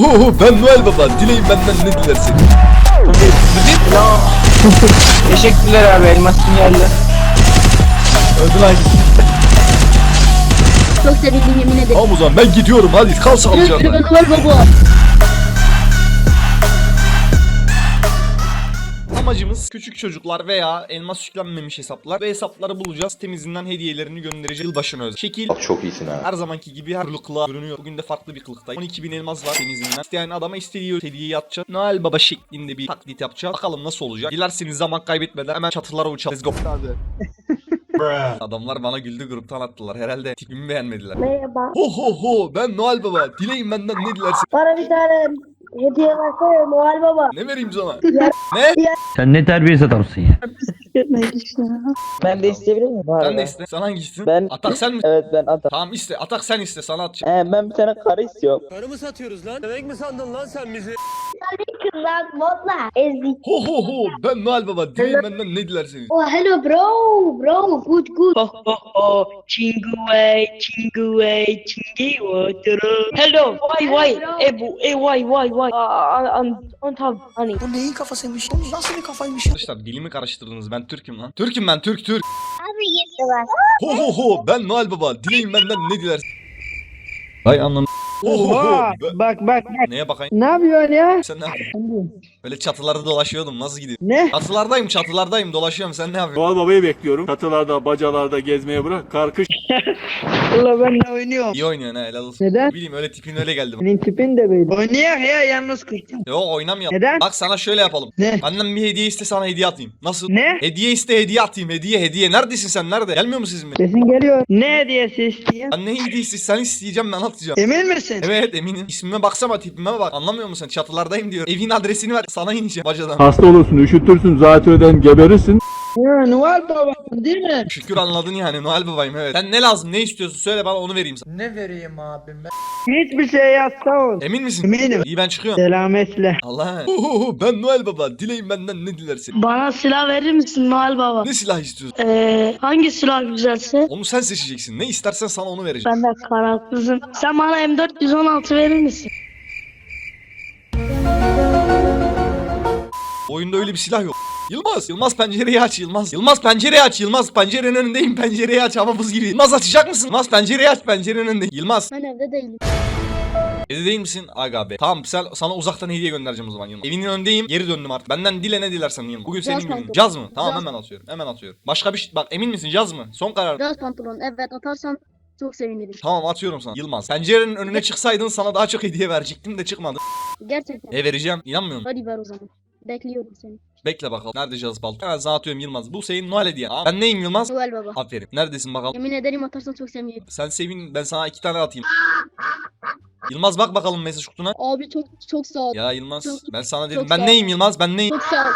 Oho ben Noel Baba. Dileyin benden ne dilersin? Teşekkürler abi elmasın geldi. Öldü lan. Çok sevindim yemin ederim. Tamam o zaman ben gidiyorum hadi kal Yürü yürü sağlıcakla. Noel Baba. Amacımız küçük çocuklar veya elmas yüklenmemiş hesaplar ve hesapları bulacağız. Temizinden hediyelerini göndereceğiz yılbaşına özel. Şekil Bak çok iyisin ha. her zamanki gibi her kılıkla görünüyor. Bugün de farklı bir kılıktayım. 12.000 elmas var temizinden. İsteyen adama istediği hediyeyi atacak. Noel Baba şeklinde bir taklit yapacağız. Bakalım nasıl olacak. Dilerseniz zaman kaybetmeden hemen çatılara uçalım. Let's go. Adamlar bana güldü gruptan attılar. Herhalde tipimi beğenmediler. Merhaba. Ho ho ho ben Noel Baba. Dileyin benden ne dilersin. Bana bir tane hediye versene Noel Baba. Ne vereyim sana? ne? Sen ne terbiyesiz adamsın ya. Ben de isteyebilir miyim? bu Sen arada? de iste. Sen hangisisin? Ben- Atak sen mi? Evet ben atam. Tamam iste. Atak sen iste. Sana atacağım. Ee, ben bir tane karı istiyorum. Karı mı satıyoruz lan? Demek mi sandın lan sen bizi? Kızlar modla. Ezik. Ho ho ho ben Noel Baba. Dileyin benden ne dilersiniz. Oh hello bro. Bro good good. Ho ho ho, Chinguwei, Chinguwei, Chingiwotoro. Hello, why why? Ebu, e why why why? Uh, on on top, honey. Bu neyin kafasıymış? Bu nasıl bir kafaymış? Arkadaşlar dilimi karıştırdınız. Ben Türk'üm lan. Türk'üm ben Türk Türk. Abi geliyorlar. Ho ho ho ben Noel Baba. Dileyin benden ne dilersin. Hay anlam. Oha! Bak bak bak. Neye bakayım? Ne yapıyorsun ya? Sen ne yapıyorsun? Böyle çatılarda dolaşıyordum. Nasıl gidiyor? Ne? Çatılardayım çatılardayım dolaşıyorum. Sen ne yapıyorsun? Noel Baba'yı bekliyorum. Çatılarda, bacalarda gezmeye bırak. Karkış. Valla ben de oynuyorum. İyi oynuyorsun ha helal olsun. Neden? Ne bileyim öyle tipin öyle geldi. bana. Senin tipin de böyle. Oynayak ya yalnız kırdım. Yo oynamıyorum. Neden? Bak sana şöyle yapalım. Ne? Annem bir hediye iste sana hediye atayım. Nasıl? Ne? Hediye iste hediye atayım hediye hediye. Neredesin sen nerede? Gelmiyor musun sizin Sesin geliyor. Ne hediyesi istiyorsun? Ben ne hediyesi sen isteyeceğim ben atacağım. Emin misin? Evet eminim. İsmime baksana tipime bak. Anlamıyor musun? Çatılardayım diyor. Evin adresini ver. Sana ineceğim bacadan. Hasta olursun, üşütürsün, zatürreden geberirsin. Ya Noel Baba değil mi? Şükür anladın yani Noel babayım evet. Sen ne lazım ne istiyorsun söyle bana onu vereyim sana. Ne vereyim abim ben? Hiçbir şey yazsa ol. Emin misin? Eminim. İyi ben çıkıyorum. Selametle. Allah. Oho, ben Noel baba. Dileyin benden ne dilersin. Bana silah verir misin Noel Baba? Ne silah istiyorsun? Ee, hangi silah güzelse? Onu sen seçeceksin. Ne istersen sana onu vereceğim. Ben de kararsızım. Sen bana M416 verir misin? Oyunda öyle bir silah yok. Yılmaz. Yılmaz pencereyi aç Yılmaz. Yılmaz pencereyi aç Yılmaz. Pencerenin önündeyim pencereyi aç hava buz gibi. Yılmaz açacak mısın? Yılmaz pencereyi aç pencerenin önünde. Yılmaz. Ben evde değilim. Evde değil misin? Aga be. Tamam sen, sana uzaktan hediye göndereceğim o zaman Yılmaz. Evinin önündeyim. Geri döndüm artık. Benden dile ne dilersen Yılmaz. Bugün senin günün. pantolon. Caz mı? Tamam Caz. hemen atıyorum. Hemen atıyorum. Başka bir şey. Bak emin misin caz mı? Son karar. Biraz pantolon evet atarsan çok sevinirim. Tamam atıyorum sana. Yılmaz. Pencerenin önüne çıksaydın sana daha çok hediye verecektim de çıkmadı. Gerçekten. E vereceğim. İnanmıyor musun? Hadi ver o zaman. Bekliyorum seni. Bekle bakalım. Nerede caz balta? Hemen sana atıyorum Yılmaz. Bu senin Noel hediyen. Aa, Ben neyim Yılmaz? Noel Baba. Aferin. Neredesin bakalım? Yemin ederim atarsan çok sevinirim. Sen sevin ben sana iki tane atayım. Yılmaz bak bakalım mesaj kutuna. Abi çok çok sağ ol. Ya Yılmaz Çok- ben sana dedim çok ben sağ ol. neyim Yılmaz ben neyim? Çok sağ ol.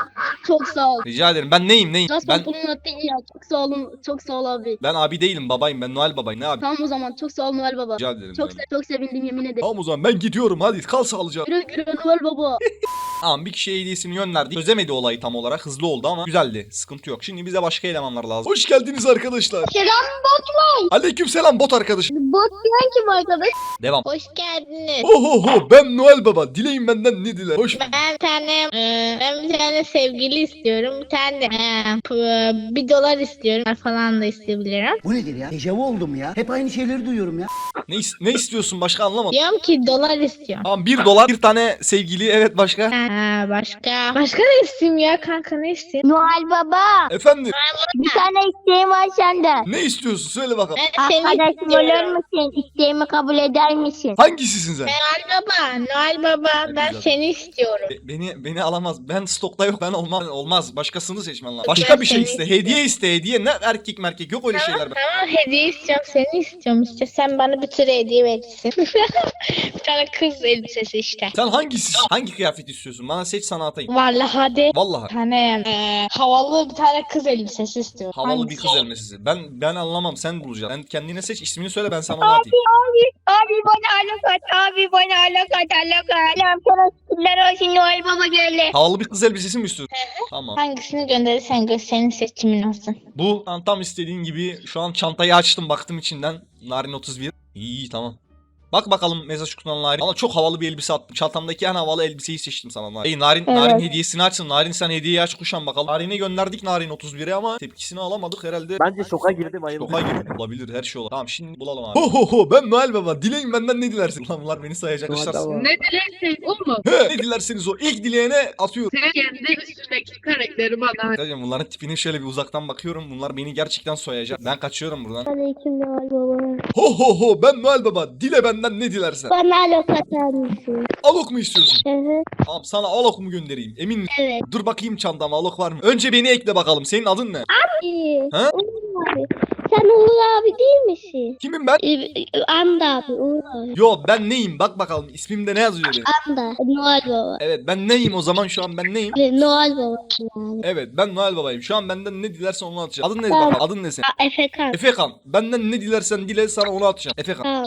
Çok sağ ol. Rica ederim ben neyim neyim? Gaz Ben pantolonun attı iyi ya. Çok sağ olun. Çok sağ ol abi. ben abi değilim babayım ben Noel babayım ne abi? Tamam o zaman çok sağ ol Noel Baba. Rica ederim. Çok se- çok sevindim yemin ederim. Tamam o zaman ben gidiyorum hadi kal sağlıcakla. Yürü yürü Noel Baba. Tamam bir kişiye hediyesini gönderdik. Çözemedi olayı tam olarak hızlı oldu ama güzeldi. Sıkıntı yok. Şimdi bize başka elemanlar lazım. Hoş geldiniz arkadaşlar. Selam bot Aleyküm selam bot arkadaş. Bot diyen kim arkadaş? Devam. Hoş geldiniz. Oho ben Noel baba. Dileyin benden ne diler. Hoş Ben bir tane e, ben bir tane sevgili istiyorum. Bir tane e, p- bir dolar istiyorum falan da isteyebilirim. Bu nedir ya? Dejavu oldum ya. Hep aynı şeyleri duyuyorum ya. ne, is- ne istiyorsun başka anlamadım. Diyorum ki dolar istiyorum. Tamam bir dolar bir tane sevgili evet başka. Ha, başka. Başka ne isteyeyim ya kanka ne isteyeyim? Noel Baba. Efendim Bir tane isteğim var senden. ne istiyorsun söyle bakalım. Ben seni Arkadaşım istiyorum. olur musun? İsteğimi kabul eder misin? Hangisisin sen? Noel Baba, Noel Baba ben güzel. seni istiyorum. Be- beni beni alamaz. Ben stokta yok. Ben olmaz. Olmaz. Başkasını seçmen lazım. Başka bir şey iste. Hediye iste. Hediye. Ne erkek merkek yok öyle şeyler. Ben. Tamam hediye istiyorum seni istiyorum işte sen bana bir sürü hediye verirsin. bir tane kız elbisesi işte. Sen hangisi? Hangi kıyafet istiyorsun? Bana seç sana atayım. Vallahi hadi. Vallahi. Bir tane e, havalı bir tane kız elbisesi istiyorum. Havalı bir Hangisi? kız elbisesi. Ben ben anlamam. Sen bulacaksın. Sen kendine seç. ismini söyle ben sana onu atayım. Abi bana alak at. Abi bana alak at. Alak at. Allah'ım sana şükürler olsun Noel Baba geldi. Havalı bir kız elbisesi mi istiyorsun? Tamam. Hangisini gönderirsen gör senin seçimin olsun. Bu tam, tam istediğin gibi şu an çantayı açtım baktım içinden. Narin 31. İyi iyi tamam. Bak bakalım mesaj kutudan Narin. Valla çok havalı bir elbise attım. Çantamdaki en havalı elbiseyi seçtim sana Narin. Hey Narin, Evet. Narin hediyesini açsın. Narin sen hediyeyi aç kuşan bakalım. Narin'e gönderdik Narin 31'e ama tepkisini alamadık herhalde. Bence şoka girdi bayıldı. Şoka gibi olabilir her şey olur. Tamam şimdi bulalım abi. Ho ho ho ben Noel Baba. Dileyin benden ne dilersin? Lan bunlar beni sayacak. Ne dilerseniz o mu? He, ne dilerseniz o. İlk dileyene atıyorum. Sen kendi üstündeki karakteri bana. Arkadaşlar bunların tipini şöyle bir uzaktan bakıyorum. Bunlar beni gerçekten soyacak. Ben kaçıyorum buradan. Aleyküm Noel Baba. Ho ho ho ben Noel Baba. Dile benden ne dilersen. Bana alok atar mısın? Alok mu istiyorsun? Evet. Tamam sana alok mu göndereyim? Emin misin? Evet. Dur bakayım çantama alok var mı? Önce beni ekle bakalım. Senin adın ne? İyi. Ha? Uğur abi. Sen Uğur abi değil misin? Kimim ben? Ee, Amda abi Uğur abi. Yo ben neyim? Bak bakalım ismimde ne yazıyor benim? Amda. Noel Baba. Evet ben neyim o zaman şu an ben neyim? Noel Baba yani. Evet ben Noel Baba'yım. Şu an benden ne dilersen onu atacağım. Adın ne Tamam. bakalım? Adın ne senin? Efekan. Efekan. Benden ne dilersen dile sana onu atacağım. Efekan. Tamam.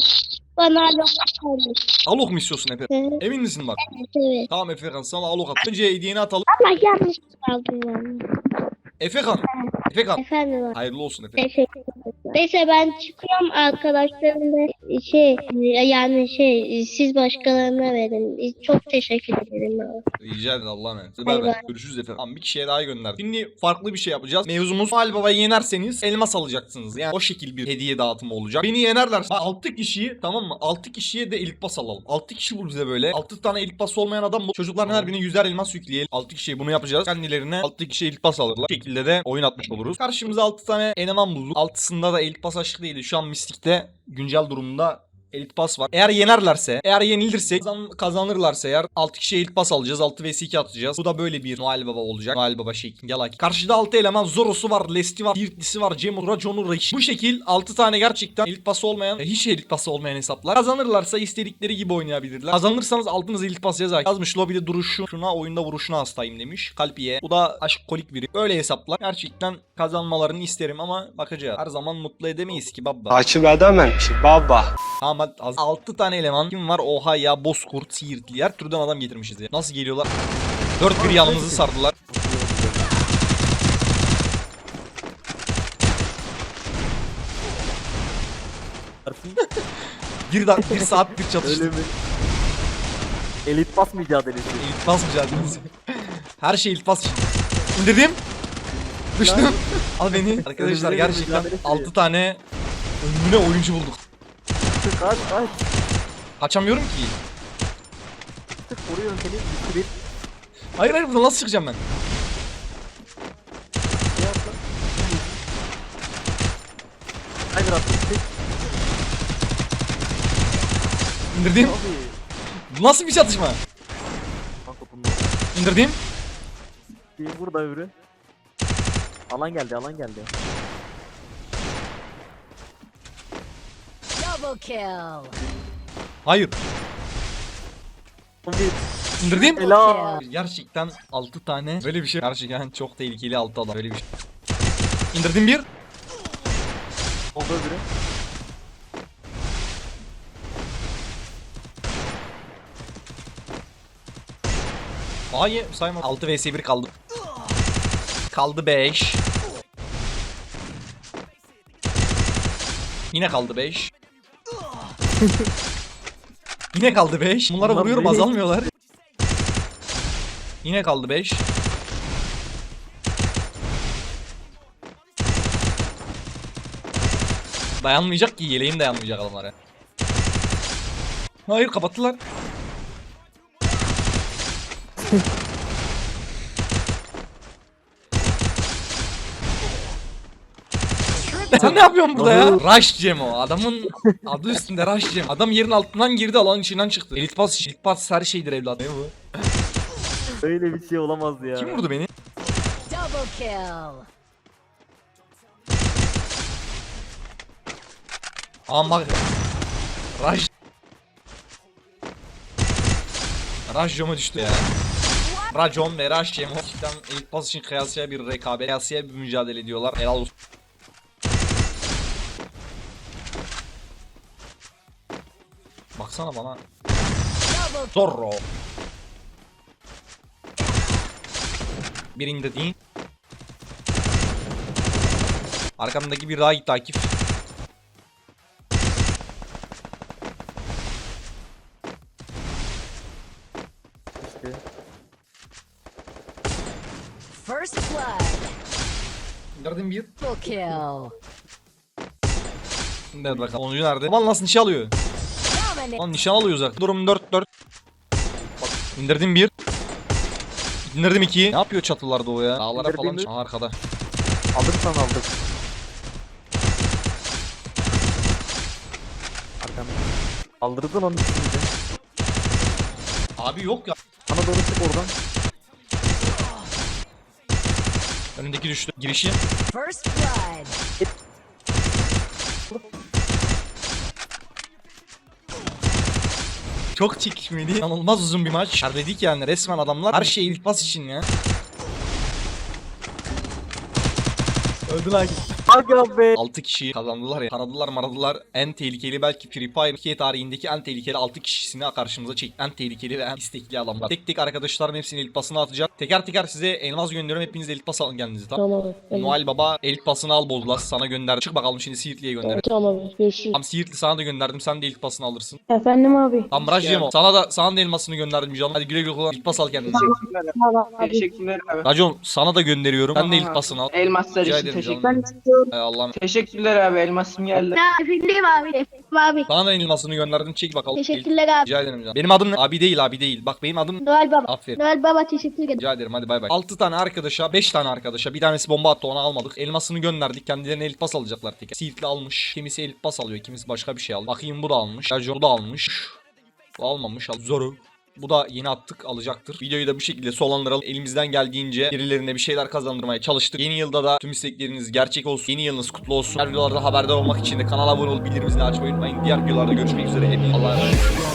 Bana alok? Alok mu istiyorsun Efekan? Evet. Emin misin bak? Evet. Tamam Efekan sana alok at. Önce hediyeni atalım. Ama yanlış aldım yani. Efekan. Efekan. Efendim abi. Hayırlı olsun Efekan. Teşekkür ederim. Neyse ben çıkıyorum arkadaşlarımla şey yani şey siz başkalarına verin. Çok teşekkür ederim abi. Rica ederim Allah'a emanet. Bay Bay. Görüşürüz efendim. Tamam bir kişiye daha gönderdim. Şimdi farklı bir şey yapacağız. Mevzumuz Noel Baba'yı yenerseniz elmas alacaksınız. Yani o şekil bir hediye dağıtımı olacak. Beni yenerlerse 6 kişiyi tamam mı? 6 kişiye de elik pas alalım. 6 kişi bul bize böyle. 6 tane elik pas olmayan adam bu. Çocukların her birine 100'er elmas yükleyelim. 6 kişiye bunu yapacağız. Kendilerine 6 kişi elik pas alırlar. Bu şekilde de oyun atmış oluruz. Karşımıza 6 tane eleman bulduk. 6'sında da elik pas açık değildi. Şu an Mystic'te güncel durumda Bunda elit pas var. Eğer yenerlerse, eğer yenilirse, kazan- kazanırlarsa eğer 6 kişiye elit pas alacağız. 6 vs 2 atacağız. Bu da böyle bir Noel Baba olacak. Noel Baba şeklinde. Yalak. Karşıda 6 eleman Zoro'su var, Lesti var, Dirtlisi var, Cemo, Rajon'u, Raish. Bu şekil 6 tane gerçekten elit pası olmayan, e, hiç elit pası olmayan hesaplar. Kazanırlarsa istedikleri gibi oynayabilirler. Kazanırsanız altınız elit pas yazar. Yazmış lobide duruşu, şuna oyunda vuruşuna hastayım demiş. Kalpiye. Bu da aşk kolik biri. Böyle hesaplar. Gerçekten kazanmalarını isterim ama bakacağız. Her zaman mutlu edemeyiz ki baba. Takip edememiş baba. Hadi az. 6 tane eleman. Kim var? Oha ya Bozkurt, Siirtli. Her türden adam getirmişiz ya. Nasıl geliyorlar? 4 bir yanımızı sardılar. bir, da bir saat bir çatıştık. Öyle mi? Elit pas mücadelesi. İltbas mücadelesi. Her şey iltbas. İndirdim. Düştüm. Al beni. Arkadaşlar gerçekten mücadele 6 tane önüne oyuncu bulduk. Kaç kaç. Kaçamıyorum ki. Tık vuruyorum seni. Bir. Hayır hayır buradan nasıl çıkacağım ben? Hayır attım. Tık. İndirdim. Bu nasıl bir çatışma? Kanka bunlar. İndirdim. Bir burada öbürü. Alan geldi alan geldi. Hayır. İndirdim. Helal. Gerçekten 6 tane böyle bir şey. Gerçekten çok tehlikeli 6 adam. Böyle bir şey. İndirdim bir. Oldu öbürü. Hayır sayma. 6 vs 1 kaldı. Kaldı 5. Yine kaldı 5. Yine kaldı 5. Bunlara Bunlar vuruyorum böyle- azalmıyorlar. Yine kaldı 5. Dayanmayacak ki yeleğim dayanmayacak adamlara. Hayır kapattılar. Sen ne yapıyorsun burada ya? Rush Cem o. Adamın adı üstünde Rush Cem. Adam yerin altından girdi alanın içinden çıktı. Elit pas, elit pas her şeydir evlat. Ne bu? Öyle bir şey olamazdı ya. Kim vurdu beni? Aman bak. Rush. Rush Cem'e düştü ya. Racon ve. Gerçekten elit pas için kıyasıya bir rekabet. Kıyasıya bir mücadele ediyorlar. Helal olsun. atsana bana. Zorro. Birinde değil. Arkamdaki bir daha gitti Akif. First blood. İndirdim bir. Full kill. İndir bakalım. Oyuncu nerede? Aman nasıl nişan alıyor. Dominate. Lan nişan alıyor zaten. Durum 4-4. Bak indirdim bir. İndirdim iki. Ne yapıyor çatılarda o ya? Dağlara falan İndirdim çık. Aha, arkada. Alırsan aldık. Arkamda. Aldırdın onu şimdi. Abi yok ya. Bana doğru çık oradan. Önündeki düştü. Girişi. First blood. Çok çekişmeli. İnanılmaz uzun bir maç. dedik yani resmen adamlar her şey ilk pas için ya. Öldü lan. Aga be. 6 kişi kazandılar ya. Taradılar maradılar. En tehlikeli belki Free Fire 2 tarihindeki en tehlikeli 6 kişisini karşımıza çekti. En tehlikeli ve en istekli adamlar. Tek tek arkadaşlarım hepsini elit pasını atacak. Teker teker size elmas gönderiyorum. Hepiniz elit pas alın kendinize tamam. Tamam. Noel Baba elit pasını al Bozlas sana gönder. Çık bakalım şimdi Siirtli'ye gönder. Tamam abi. Görüşürüz. Tam Siirtli sana da gönderdim. Sen de elit pasını alırsın. Efendim abi. Tam Rajemo sana da sana da elmasını gönderdim canım. Hadi güle güle kullan. Elit pas al kendine. Tamam abi. Teşekkürler abi. Racon sana da gönderiyorum. Sen de elit pasını al. Elmaslar için ederim teşekkür canım. Hay Allah'ım. Teşekkürler abi elmasım geldi. Efendim abi. Efendim abi. Sana da elmasını gönderdim. Çek bakalım. Teşekkürler abi. Rica ederim canım. Benim adım ne? Abi değil abi değil. Bak benim adım Noel Baba. Aferin. Noel Baba teşekkür ederim. Rica ederim hadi bay bay. 6 tane arkadaşa 5 tane arkadaşa bir tanesi bomba attı onu almadık. Elmasını gönderdik kendilerine elit pas alacaklar tek. Siirtli almış. Kimisi elit pas alıyor kimisi başka bir şey alıyor. Bakayım bu da almış. Rajon bu da almış. Bu almamış. Al. Zoru. Bu da yeni attık alacaktır. Videoyu da bu şekilde sonlandıralım. Elimizden geldiğince birilerine bir şeyler kazandırmaya çalıştık. Yeni yılda da tüm istekleriniz gerçek olsun. Yeni yılınız kutlu olsun. Her videolarda haberdar olmak için de kanala abone olup bildirim zilini açmayı unutmayın. Diğer videolarda görüşmek üzere. Hepinize Allah'a emanet olun.